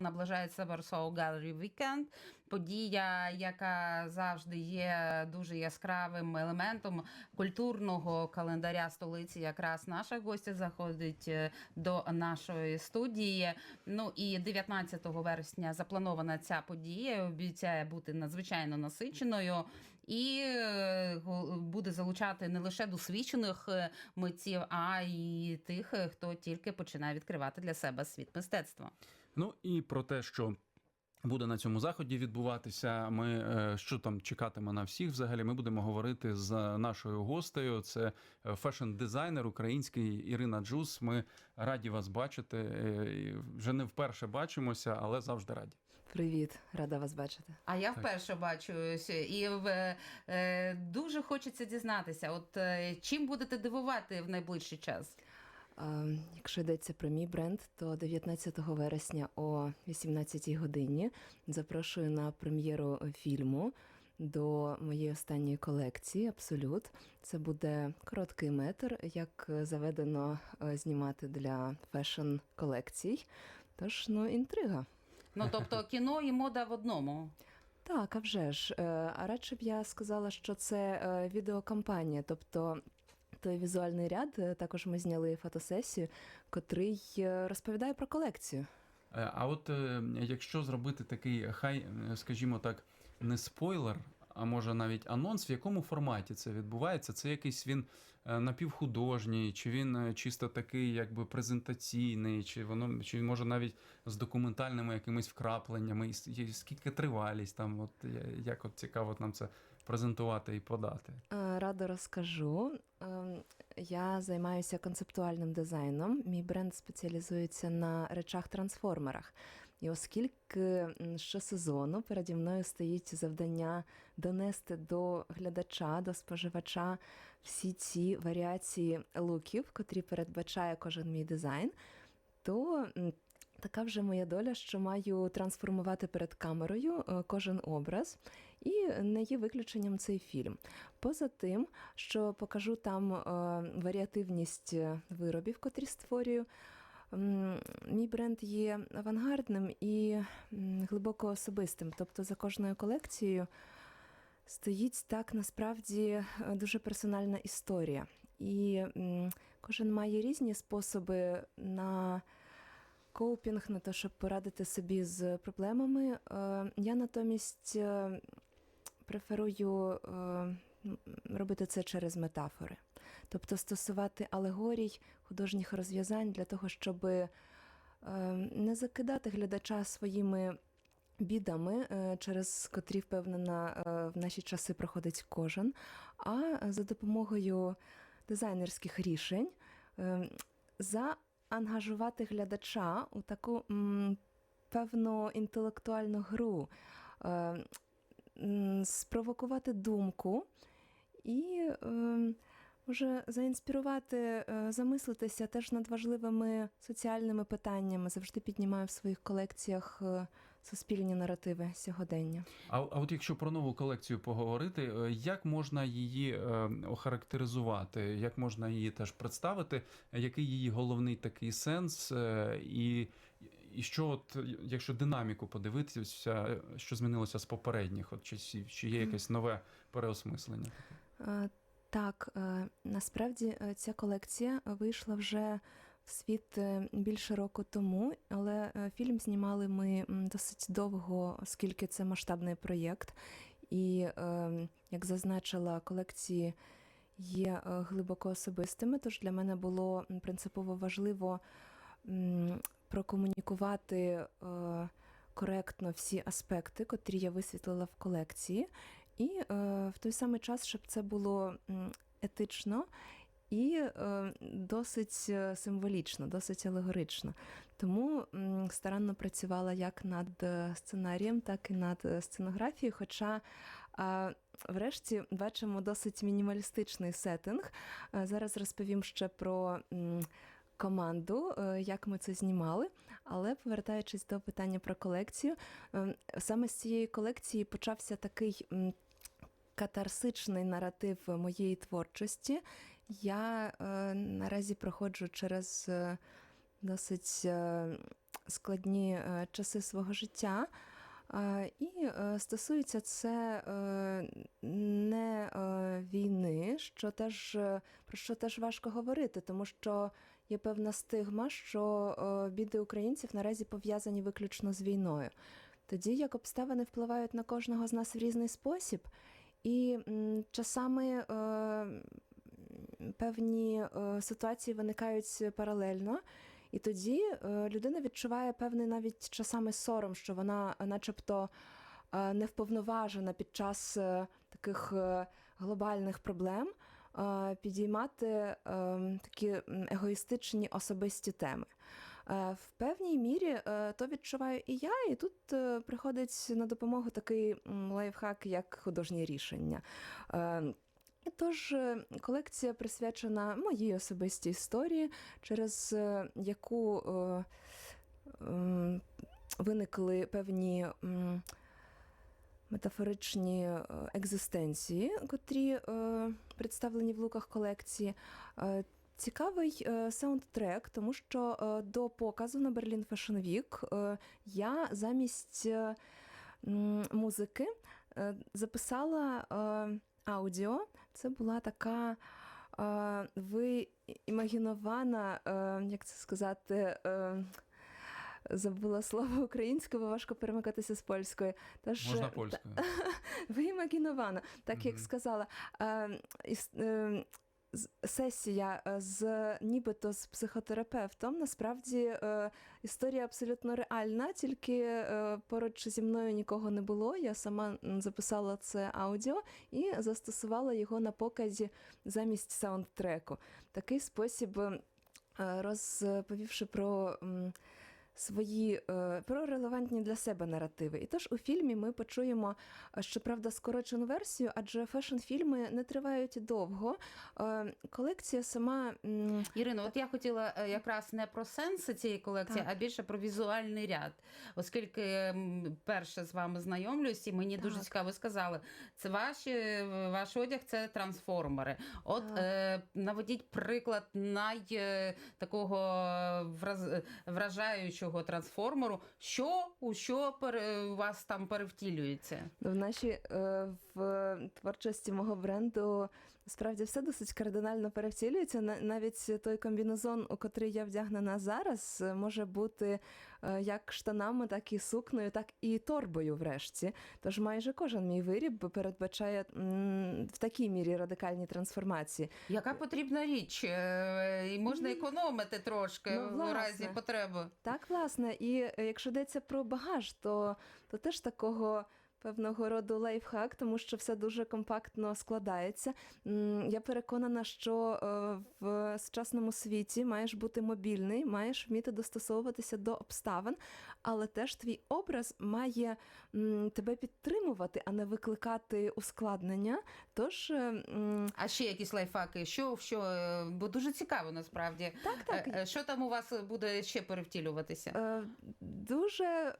Наближається Warsaw Gallery Weekend, подія, яка завжди є дуже яскравим елементом культурного календаря столиці. Якраз наша гостя заходить е, до нашої студії. Ну і 19 вересня запланована ця подія. Обіцяє бути надзвичайно насиченою. І е, буде залучати не лише досвідчених е, митців, а й тих, е, хто тільки починає відкривати для себе світ мистецтва. Ну і про те, що буде на цьому заході відбуватися. Ми що там чекатиме на всіх взагалі. Ми будемо говорити з нашою гостею. Це фешн-дизайнер український Ірина Джус. Ми раді вас бачити. Вже не вперше бачимося, але завжди раді. Привіт, рада вас бачити. А я вперше бачусь, і в, е, дуже хочеться дізнатися, от е, чим будете дивувати в найближчий час? Якщо йдеться про мій бренд, то 19 вересня о 18 годині запрошую на прем'єру фільму до моєї останньої колекції. Абсолют. Це буде короткий метр, як заведено е, знімати для фешн колекцій. Тож, ну, інтрига. Ну тобто кіно і мода в одному. Так, а вже ж. Е, А радше б я сказала, що це е, відеокампанія, тобто. Той візуальний ряд е, також ми зняли фотосесію, котрий розповідає про колекцію. А от якщо зробити такий, хай, скажімо так, не спойлер, а може навіть анонс, в якому форматі це відбувається? Це якийсь він е, напівхудожній, чи він е, чисто такий, якби презентаційний, чи воно чи може навіть з документальними якимись вкрапленнями, і скільки тривалість там, от як от цікаво нам це презентувати і подати. Е, Радо розкажу. Ем, Я займаюся концептуальним дизайном. Мій бренд спеціалізується на речах-трансформерах. І оскільки щосезону переді мною стоїть завдання донести до глядача, до споживача всі ці варіації луків, котрі передбачає кожен мій дизайн, то така вже моя доля, що маю трансформувати перед камерою е, кожен образ, і не є виключенням цей фільм. Поза тим, що покажу там е, варіативність е, виробів, котрі створюю. Мій бренд є авангардним і глибоко особистим. Тобто за кожною колекцією стоїть так насправді е, дуже персональна історія. І кожен має різні способи на коупінг, на те, щоб порадити собі з проблемами. Е, Я натомість е, преферую робити це через метафори, тобто стосувати алегорій, художніх розв'язань для того, щоб е, не закидати глядача своїми бідами, е, через котрі впевнена е, в наші часи проходить кожен, а за допомогою дизайнерських рішень заангажувати глядача у таку певну інтелектуальну гру, спровокувати думку і е, може заінспірувати, е, замислитися теж над важливими соціальними питаннями. Завжди піднімаю в своїх колекціях е, суспільні наративи сьогодення. А, а от якщо про нову колекцію поговорити, е, як можна її е, охарактеризувати, як можна її теж представити, який її головний такий сенс, е, і, і що, от, якщо динаміку подивитися, що змінилося з попередніх, от чи, чи є якесь нове переосмислення? Е, Так, е, насправді е, ця колекція вийшла вже в світ більше року тому, але фільм знімали ми досить довго, оскільки це масштабний проєкт. І, як зазначила, колекції є глибоко особистими, тож для мене було принципово важливо прокомунікувати коректно всі аспекти, котрі я висвітлила в колекції. І е, в той самий час, щоб це було етично і е, досить е, символічно, досить алегорично. Тому старанно працювала як над сценарієм, так і над сценографією. Хоча, врешті, бачимо досить мінімалістичний сеттинг. Зараз розповім ще про. Команду, як ми це знімали, але повертаючись до питання про колекцію, е, саме з цієї колекції почався такий катарсичний наратив моєї творчості, Я е, наразі проходжу через е, досить е, складні е, часи свого життя. Е, І е, стосується це е, не війни, що теж, про що теж важко говорити, тому що є певна стигма, що біди українців наразі пов'язані виключно з війною. Тоді як обставини впливають на кожного з нас в різний спосіб, і часами е, певні е, ситуації виникають паралельно. І тоді е, людина відчуває певний навіть часами сором, що вона, е, начебто, не вповноважена під час таких глобальних проблем підіймати е, такі егоїстичні особисті теми. Е, В певній мірі е, то відчуваю і я, і тут е, приходить на допомогу такий лайфхак, як художнє рішення. Тож колекція присвячена моїй особистій історії, через яку виникли певні метафоричні екзистенції, котрі е, представлені в луках колекції. Е, Цікавий е, саундтрек, тому що е, до показу на Berlin Fashion Week е, я замість е, музики е, записала е, аудіо. Це була така е, виімагінована, е, як це сказати, е, забула слово українською, бо важко перемикатися з польської. Тож, Можна польською. Виімагінована, так як сказала. Е, е, Сесія е, з нібито з психотерапевтом. Насправді е, історія абсолютно реальна, тільки е, поруч зі мною нікого не було. Я сама записала це аудіо і застосувала його на показі замість саундтреку. Такий спосіб, розповівши про. Свої е, про релевантні для себе наративи. І тож у фільмі ми почуємо, е, щоправда, скорочену версію, адже фешн-фільми не тривають довго. Е, Колекція сама м, Ірино, от я хотіла якраз не про сенси цієї колекції, Так. а більше про візуальний ряд. Оскільки перше з вами знайомлюсь, і мені дуже цікаво сказали, це ваші ваш одяг, це трансформери. От Так. е, наведіть приклад най такого враз, вражаючого трансформеру. Що у що пере, у вас там перевтілюється? в нашій е, в творчості мого бренду справді все досить кардинально перевтілюється. Навіть той комбінезон, у котрий я вдягнена зараз, може бути е, як штанами, так і сукнею, так і торбою, врешті. Тож майже кожен мій виріб передбачає в такій мірі радикальні трансформації. Яка потрібна річ? Е, І можна економити трошки Ну, в разі потреби. Так, власне, і е, якщо йдеться про багаж, то, то теж такого. Певного роду лайфхак, тому що все дуже компактно складається. Я переконана, що е, в сучасному світі маєш бути мобільний, маєш вміти достосовуватися до обставин, але теж твій образ має тебе підтримувати, а не викликати ускладнення. Тож е, А ще якісь лайфхаки? Що, що, е, бо дуже цікаво насправді. так, так, Що там у вас буде ще перевтілюватися? Дуже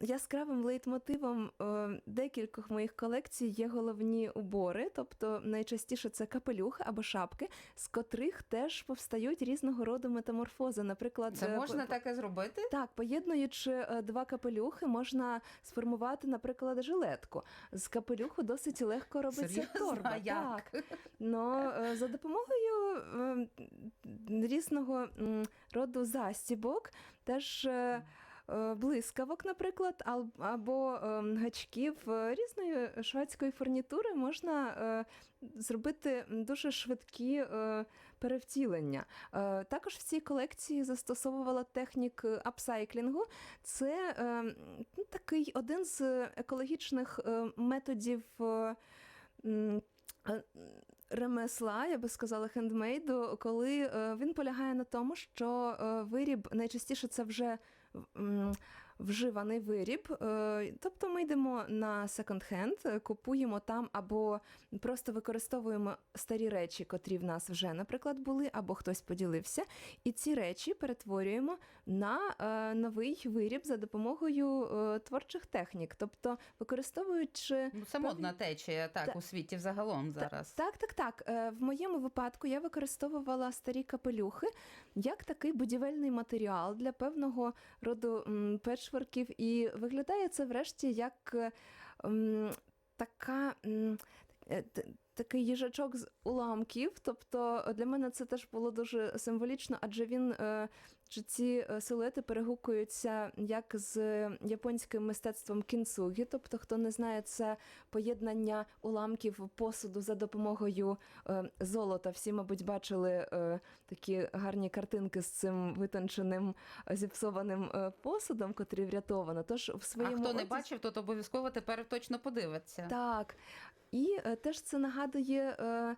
яскравим лейтмотивом е, декількох моїх колекцій є головні убори, тобто найчастіше це капелюхи або шапки, з котрих теж повстають різного роду метаморфози. Наприклад, Це е, можна по- таке зробити? Так, поєднуючи е, два капелюхи, можна сформувати, наприклад, жилетку. З капелюху досить легко робиться Серйозно? торба. Як? Так. Но за допомогою е, різного роду застібок, теж блискавок, наприклад, або е, гачків е, різної шведської фурнітури можна е, зробити дуже швидкі е, перевтілення. Е, Також в цій колекції застосовувала технік е, апсайклінгу. Це е, ну, такий один з екологічних е, методів. е, е, Ремесла, я би сказала, хендмейду, коли е, він полягає на тому, що е, виріб найчастіше це вже м, вживаний виріб. Е, Тобто ми йдемо на секонд-хенд, купуємо там або просто використовуємо старі речі, котрі в нас вже, наприклад, були, або хтось поділився. І ці речі перетворюємо на е, новий виріб за допомогою е, творчих технік. Тобто, використовуючи Ну, Це модна течія так Та- у світі взагалом зараз. Так, так, так. В моєму випадку я використовувала старі капелюхи як такий будівельний матеріал для певного роду м, печворків, і виглядає це врешті як е, м, така. м, е, Такий їжачок з уламків, тобто для мене це теж було дуже символічно, адже він е, чи ці е, силуети перегукуються як з японським мистецтвом кінцугі. Тобто, хто не знає, це поєднання уламків посуду за допомогою е, золота. Всі, мабуть, бачили е, такі гарні картинки з цим витонченим е, зіпсованим е, посудом, котрий врятовано. Тож в А хто не бачив, тот обов'язково тепер точно подивиться. так. І е, теж це нагадує. Е,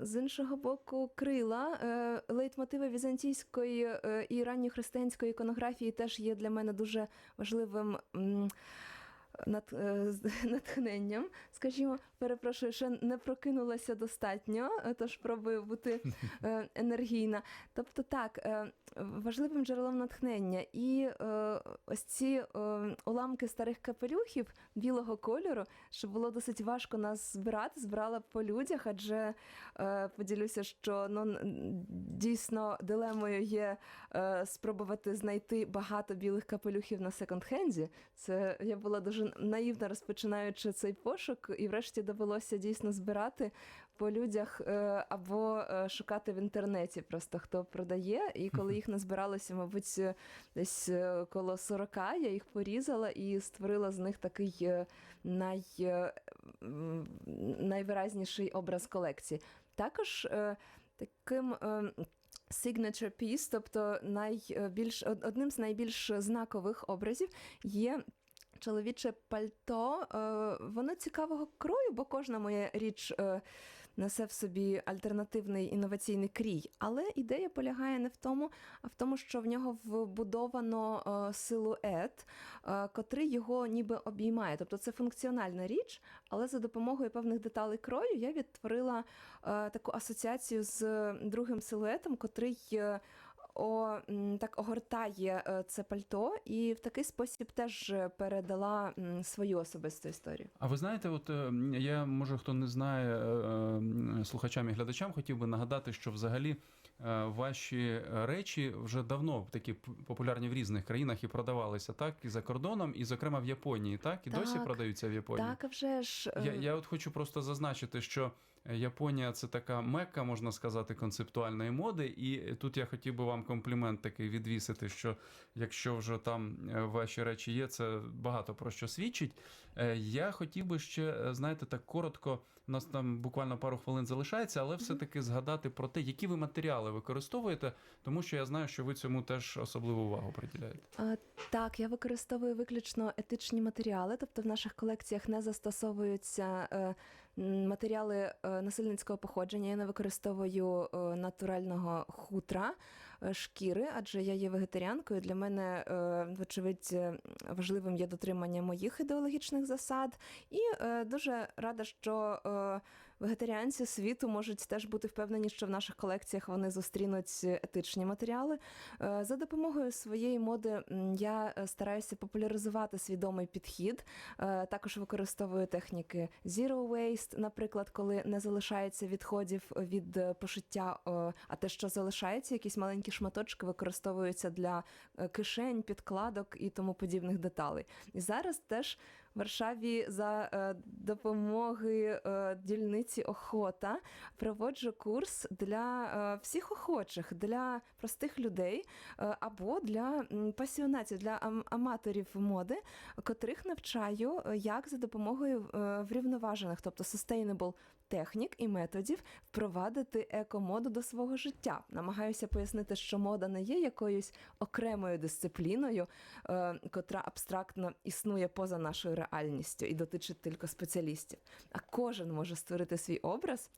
з іншого боку, крила е, лейтмотиви візантійської е, і ранньохристиянської іконографії теж є для мене дуже важливим м, нат, е, натхненням. Скажімо, перепрошую, ще не прокинулася достатньо, е, тож пробую бути е, енергійна. Тобто, так, важливим джерелом натхнення. І ось ці уламки старих капелюхів білого кольору, що було досить важко нас збирати, збирала по людях, адже поділюся, що ну, дійсно дилемою є спробувати знайти багато білих капелюхів на секонд-хенді. Це я була дуже наївна, розпочинаючи цей пошук, і врешті довелося дійсно збирати по людях е, або е, шукати в інтернеті, просто хто продає. І коли їх назбиралося, мабуть, е, десь коло 40, я їх порізала і створила з них такий най, найвиразніший образ колекції. Також таким. Signature piece, тобто найбільш одним з найбільш знакових образів є чоловіче пальто. Е, Воно цікавого крою, бо кожна моя річ е, несе в собі альтернативний інноваційний крій. Але ідея полягає не в тому, а в тому, що в нього вбудовано е, силует, котрий його ніби обіймає. Тобто це функціональна річ, але за допомогою певних деталей крою я відтворила таку асоціацію з другим силуетом, котрий. О, так огортає е, це пальто, і в такий спосіб теж передала свою особисту історію. А ви знаєте, от е, я може хто не знає е, слухачам і глядачам, хотів би нагадати, що взагалі ваші речі вже давно такі популярні в різних країнах і продавалися, так і за кордоном, і зокрема в Японії, так і досі продаються в Японії. Так, а вже ж Я, я от хочу просто зазначити, що Японія це така мекка, можна сказати, концептуальної моди. І тут я хотів би вам комплімент такий відвісити, що якщо вже там е, ваші речі є, це багато про що свідчить. Е, Я хотів би ще, е, знаєте, так коротко, у нас там буквально пару хвилин залишається, але все-таки згадати про те, які ви матеріали використовуєте, тому що я знаю, що ви цьому теж особливу увагу приділяєте. Так, я використовую виключно етичні матеріали, тобто в наших колекціях не застосовуються матеріали е, насильницького походження. Я не використовую е, натурального хутра, е, шкіри, адже я є вегетаріанкою. Для мене, вочевидь, важливим є дотримання моїх ідеологічних засад. І дуже рада, що вегетаріанці світу можуть теж бути впевнені, що в наших колекціях вони зустрінуть етичні матеріали. Е, За допомогою своєї моди я е, стараюся популяризувати свідомий підхід. Е, Також використовую техніки Zero Waste, наприклад, коли не залишається відходів від пошиття, а те, що залишається, якісь маленькі шматочки використовуються для кишень, підкладок і тому подібних деталей. І зараз теж Варшаві за е, допомоги е, дільниці охота проводжу курс для е, всіх охочих, для простих людей або для пасіонатів, для ам- аматорів моди, котрих навчаю, як за допомогою врівноважених, тобто sustainable технік і методів впровадити екомоду до свого життя. Намагаюся пояснити, що мода не є якоюсь окремою дисципліною, е, котра абстрактно існує поза нашою реальністю і дотичить тільки спеціалістів. А кожен може створити свій образ,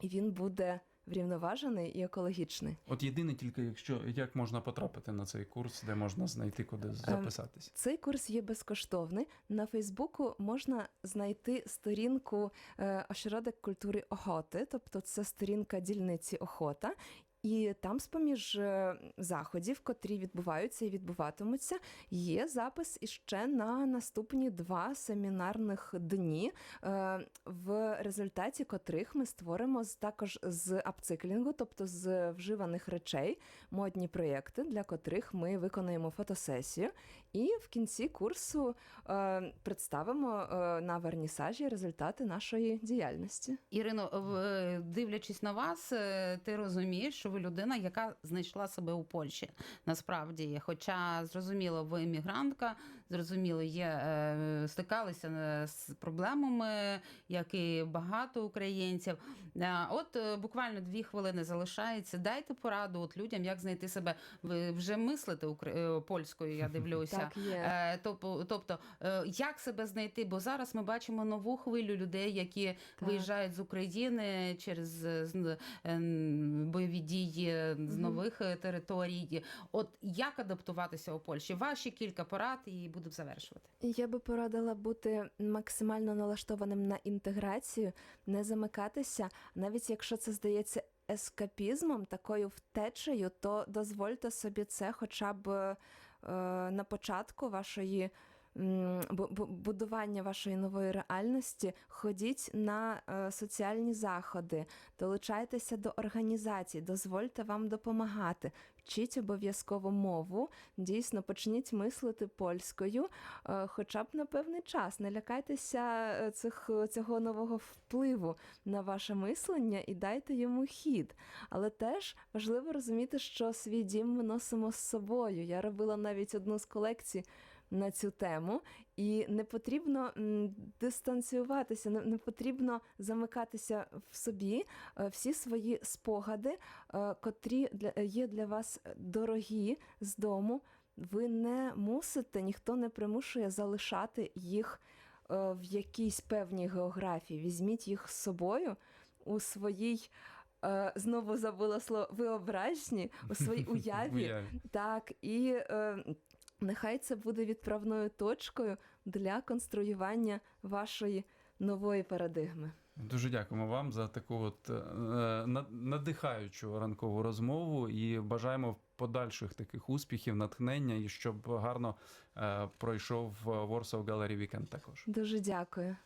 і він буде врівноважений і екологічний. От єдине тільки, якщо як можна потрапити на цей курс, де можна знайти, куди записатись. Цей курс є безкоштовний. На Фейсбуку можна знайти сторінку е, культури охоти, тобто це сторінка дільниці охота. І там, з-поміж е, заходів, котрі відбуваються і відбуватимуться, є запис іще на наступні два семінарних дні, е, в результаті котрих ми створимо з- також з апциклінгу, тобто з вживаних речей, модні проєкти, для котрих ми виконуємо фотосесію. І в кінці курсу е, представимо на вернісажі результати нашої діяльності. Ірино, дивлячись на вас, ти розумієш, що ви людина, яка знайшла себе у Польщі. Насправді, хоча зрозуміло, ви емігрантка, зрозуміло, є е, стикалися е, з проблемами, як і багато українців. Е, От буквально дві хвилини залишається. Дайте пораду от людям, як знайти себе. Ви вже мислите польською, я дивлюся. Так, є. Тобто, тобто, як себе знайти? Бо зараз ми бачимо нову хвилю людей, які Так. виїжджають з України через бойові дії з нових територій. От як адаптуватися у Польщі? Ваші кілька порад і будемо завершувати. Я би порадила бути максимально налаштованим на інтеграцію, не замикатися, навіть якщо це здається ескапізмом, такою втечею, то дозвольте собі це хоча б е, на початку вашої. Будування вашої нової реальності ходіть на е, соціальні заходи, долучайтеся до організацій, дозвольте вам допомагати, вчіть обов'язково мову, дійсно почніть мислити польською, е, хоча б на певний час. Не лякайтеся е, цих, цього нового впливу на ваше мислення і дайте йому хід. Але теж важливо розуміти, що свій дім ми носимо з собою. Я робила навіть одну з колекцій. На цю тему, і не потрібно дистанціюватися, не, потрібно замикатися в собі. Е, Всі свої спогади, е, котрі для, є для вас дорогі з дому, ви не мусите, ніхто не примушує залишати їх е, в якійсь певній географії. Візьміть їх з собою у своїй. е, Знову забула слово виображні у своїй уяві. Уяві. Так, і е, нехай це буде відправною точкою для конструювання вашої нової парадигми. Дуже дякуємо вам за таку от е, надихаючу ранкову розмову і бажаємо подальших таких успіхів, натхнення і щоб гарно е, пройшов Warsaw Gallery Weekend також. Дуже дякую.